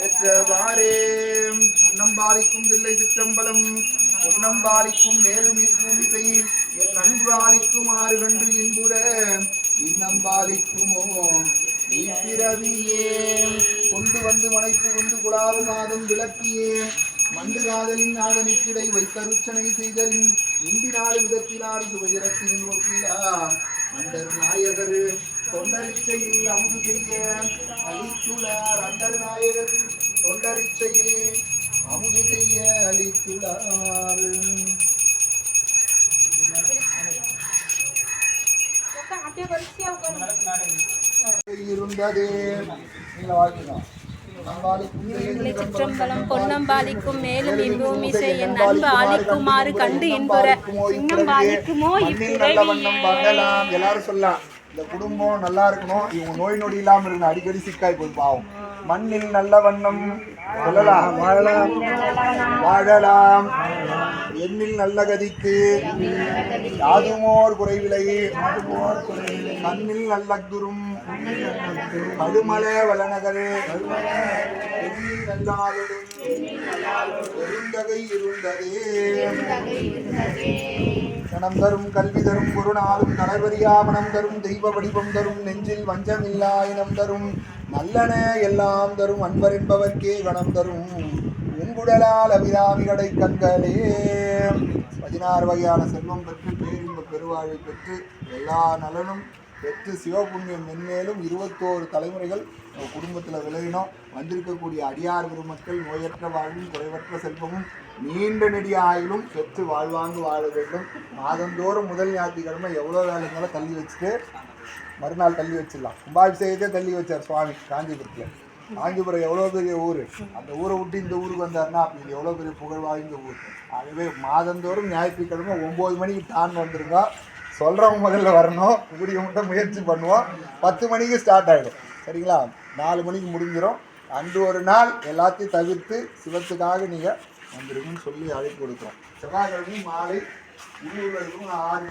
பெற்றவாறே அன்னம்பாலிக்கும் தில்லை சிற்றம்பலம் பொன்னம்பாலிக்கும் மேலுமி பூமிசை. என் அன்பு ஆலிக்கும் ஆறு கண்டு இன்புற இன்னம்பாலிக்குமோ இப்பிறவியே கொண்டு வந்து மனைப்பு கொண்டு குழாவு மாதம் விளக்கியே. மண்டு காதலின் நாதனிக்கிடை வைத்தருச்சனை செய்தலின் இந்தினாலு விதத்தினார் சுவையரத்தின் ஒப்பிலா. அண்டர் நாயகர் தொண்டரிச்சையில் அமுது செய்ய அளித்துளார் அண்டர் நாயகர். தொண்டரிச்சையில் அமுது செய்ய. இருந்தது. சிற்றம்பலம் பொன்னம்பாலிக்கும் மேலும் இம்பூமிசை என் அன்பு ஆலிக்குமாறு கண்டு இன்புற. இன்னும் பாலிக்குமோ இப்பிறவியே. பண்ணலாம் எல்லாரும் சொல்லலாம். இந்த குடும்பம் நல்லா இருக்கணும். இவங்க நோய் நொடி இல்லாமல் இருக்கணும் அடிக்கடி சிக்காய் போய் பாவம். மண்ணில் நல்ல வண்ணம். சொல்லலாம். வாழலாம். வாழலாம். எண்ணில் நல்ல கதிக்கு. யாதுமோர் குறைவிலை. கண்ணில் நல்ல குரும் படுமலை வளநகர். எண்ணில் பெருந்தகை இருந்ததே. கணம் தரும் கல்வி தரும் குருநாளும் நாளும் நலவரியா மனம் தரும் தெய்வ வடிவம் தரும் நெஞ்சில் வஞ்சமில்லா இனம் தரும் நல்லன எல்லாம் தரும் அன்பர் என்பவர்க்கே கணம் தரும். உங்குடலால் அபிராமிகளை கண்களே. பதினாறு வகையான செல்வம் பெற்று பேரின்ப பெருவாழ்வை பெற்று எல்லா நலனும் பெற்று சிவபுண்ணியம் மென்மேலும் இருபத்தோரு தலைமுறைகள் நம்ம குடும்பத்தில் விளையினோம் வந்திருக்கக்கூடிய அடியார் பெருமக்கள் நோயற்ற வாழ்வும் குறைவற்ற செல்வமும் நீண்ட நெடிய ஆயிலும் பெற்று வாழ்வாங்கு வாழ வேண்டும். மாதந்தோறும் முதல் ஞாயிற்றுக்கிழமை எவ்வளோ வேலைங்களும் தள்ளி வச்சுட்டு மறுநாள் தள்ளி வச்சிடலாம். கும்பாபிஷேகத்தை தள்ளி வச்சார் சுவாமி காஞ்சிபுரத்தில். காஞ்சிபுரம் எவ்வளோ பெரிய ஊர்? அந்த ஊரை விட்டு இந்த ஊருக்கு வந்தாருன்னா அப்ப இது எவ்வளோ பெரிய புகழ் வாய்ந்த ஊர். ஆகவே மாதந்தோறும் ஞாயிற்றுக்கிழமை ஒம்பது மணிக்கு டான் வந்துருங்க. சொல்கிறவங்க முதல்ல வரணும். கூடிய மட்டும் முயற்சி பண்ணுவோம். பத்து மணிக்கு ஸ்டார்ட் ஆகிடும் சரிங்களா? நாலு மணிக்கு முடிஞ்சிடும் அன்று ஒரு நாள் எல்லாத்தையும் தவிர்த்து சிவத்துக்காக நீங்கள் வந்துருக்குன்னு சொல்லி அழைப்பு கொடுக்குறோம் செவ்வாய்க்கிழமையும் மாலை உள்ளூரில் இருக்கும் ஆறு